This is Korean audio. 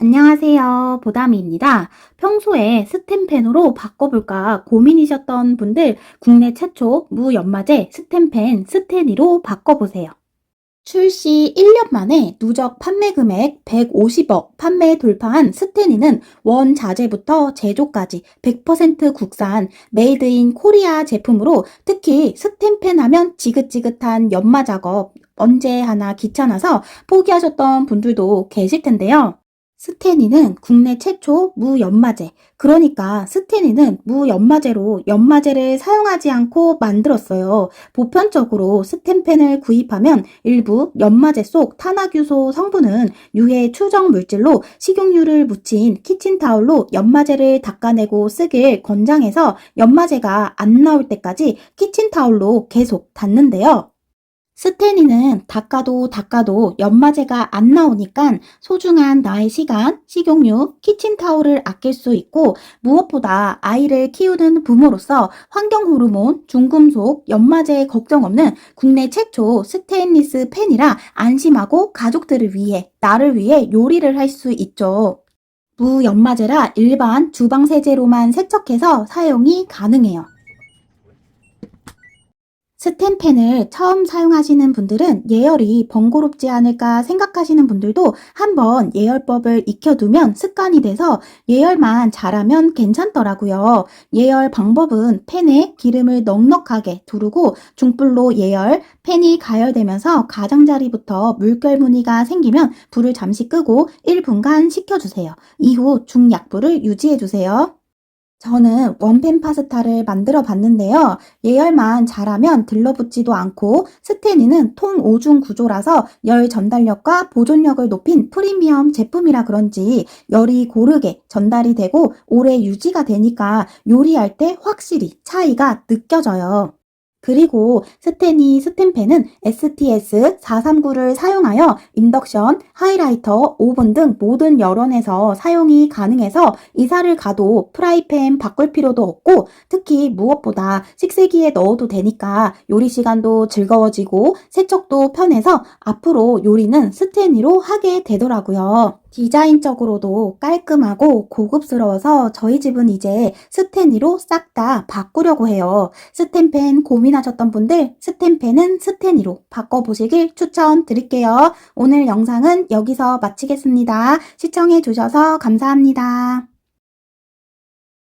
안녕하세요. 보담이입니다. 평소에 스텐펜으로 바꿔볼까 고민이셨던 분들 국내 최초 무연마제 스텐펜 스테니로 바꿔보세요. 출시 1년 만에 누적 판매 금액 150억 판매 돌파한 스테니는 원 자재부터 제조까지 100% 국산 메이드 인 코리아 제품으로 특히 스텐펜 하면 지긋지긋한 연마 작업 언제 하나 귀찮아서 포기하셨던 분들도 계실 텐데요. 스테니는 국내 최초 무연마제. 그러니까 스테니는 무연마제로 연마제를 사용하지 않고 만들었어요. 보편적으로 스텐펜을 구입하면 일부 연마제 속 탄화규소 성분은 유해 추정 물질로 식용유를 묻힌 키친타올로 연마제를 닦아내고 쓰길 권장해서 연마제가 안 나올 때까지 키친타올로 계속 닦는데요. 스테니는 닦아도 닦아도 연마제가 안 나오니까 소중한 나의 시간, 식용유, 키친타올을 아낄 수 있고 무엇보다 아이를 키우는 부모로서 환경 호르몬, 중금속, 연마제 걱정 없는 국내 최초 스테인리스 펜이라 안심하고 가족들을 위해, 나를 위해 요리를 할 수 있죠. 무연마제라 일반 주방세제로만 세척해서 사용이 가능해요. 스텐펜을 처음 사용하시는 분들은 예열이 번거롭지 않을까 생각하시는 분들도 한번 예열법을 익혀두면 습관이 돼서 예열만 잘하면 괜찮더라고요. 예열 방법은 팬에 기름을 넉넉하게 두르고 중불로 예열, 팬이 가열되면서 가장자리부터 물결 무늬가 생기면 불을 잠시 끄고 1분간 식혀주세요. 이후 중약불을 유지해주세요. 저는 원팬 파스타를 만들어 봤는데요. 예열만 잘하면 들러붙지도 않고 스테니는 통 5중 구조라서 열 전달력과 보존력을 높인 프리미엄 제품이라 그런지 열이 고르게 전달이 되고 오래 유지가 되니까 요리할 때 확실히 차이가 느껴져요. 그리고 스테니 스텐펜은 STS439를 사용하여 인덕션, 하이라이터, 오븐 등 모든 여론에서 사용이 가능해서 이사를 가도 프라이팬 바꿀 필요도 없고 특히 무엇보다 식세기에 넣어도 되니까 요리 시간도 즐거워지고 세척도 편해서 앞으로 요리는 스테니로 하게 되더라고요. 디자인적으로도 깔끔하고 고급스러워서 저희 집은 이제 스테니로 싹 다 바꾸려고 해요. 스텐펜 고민하셨던 분들 스텐펜은 스테니로 바꿔보시길 추천드릴게요. 오늘 영상은 여기서 마치겠습니다. 시청해주셔서 감사합니다.